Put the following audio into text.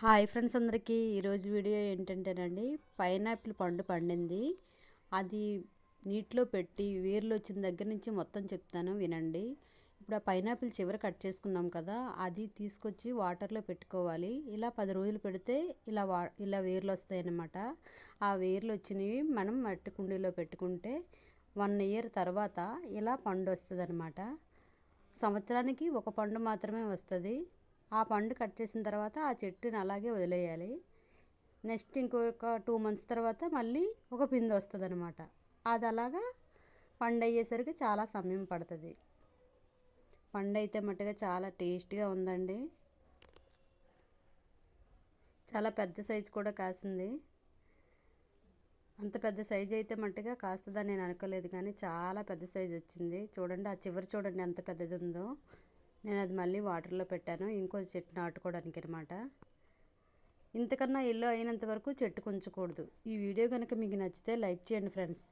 Hi friends అందరికీ. ఈరోజు video ఏంటంటేనండి పైనాపిల్ పండు పండింది. అది నీటిలో పెట్టి వేర్లు వచ్చిన దగ్గర నుంచి మొత్తం చెప్తాను వినండి. ఇప్పుడు ఆ పైనాపిల్ చివర కట్ చేసుకున్నాం కదా అది తీసుకొచ్చి వాటర్లో పెట్టుకోవాలి. ఇలా పది రోజులు పెడితే ఇలా వా ఇలా వేర్లు వస్తాయన్నమాట. ఆ వేర్లు వచ్చినవి మనం మట్టి కుండీలో పెట్టుకుంటే వన్ ఇయర్ తర్వాత ఇలా పండు వస్తుంది అనమాట సంవత్సరానికి ఒక పండు మాత్రమే వస్తుంది. ఆ పండు కట్ చేసిన తర్వాత ఆ చెట్టుని అలాగే వదిలేయాలి. నెక్స్ట్ ఇంకొక టూ మంత్స్ తర్వాత మళ్ళీ ఒక పిండి వస్తుంది అనమాట అది అలాగా పండు అయ్యేసరికి చాలా సమయం పడుతుంది. పండు అయితే మట్టుగా చాలా టేస్ట్గా ఉందండి. చాలా పెద్ద సైజు కూడా కాసింది. అంత పెద్ద సైజు అయితే మట్టుగా కాస్తుందని నేను అనుకోలేదు కానీ చాలా పెద్ద సైజు వచ్చింది. చూడండి ఆ చివరి చూడండి ఎంత పెద్దది ఉందో. నేను అది మళ్ళీ వాటర్లో పెట్టాను. ఇంకో చెట్టు నాటుకోవడానికి అనమాట ఇంతకన్నా ఇల్లు అయినంత వరకు చెట్టు ఉంచకూడదు ఈ వీడియో కనుక మీకు నచ్చితే లైక్ చేయండి ఫ్రెండ్స్.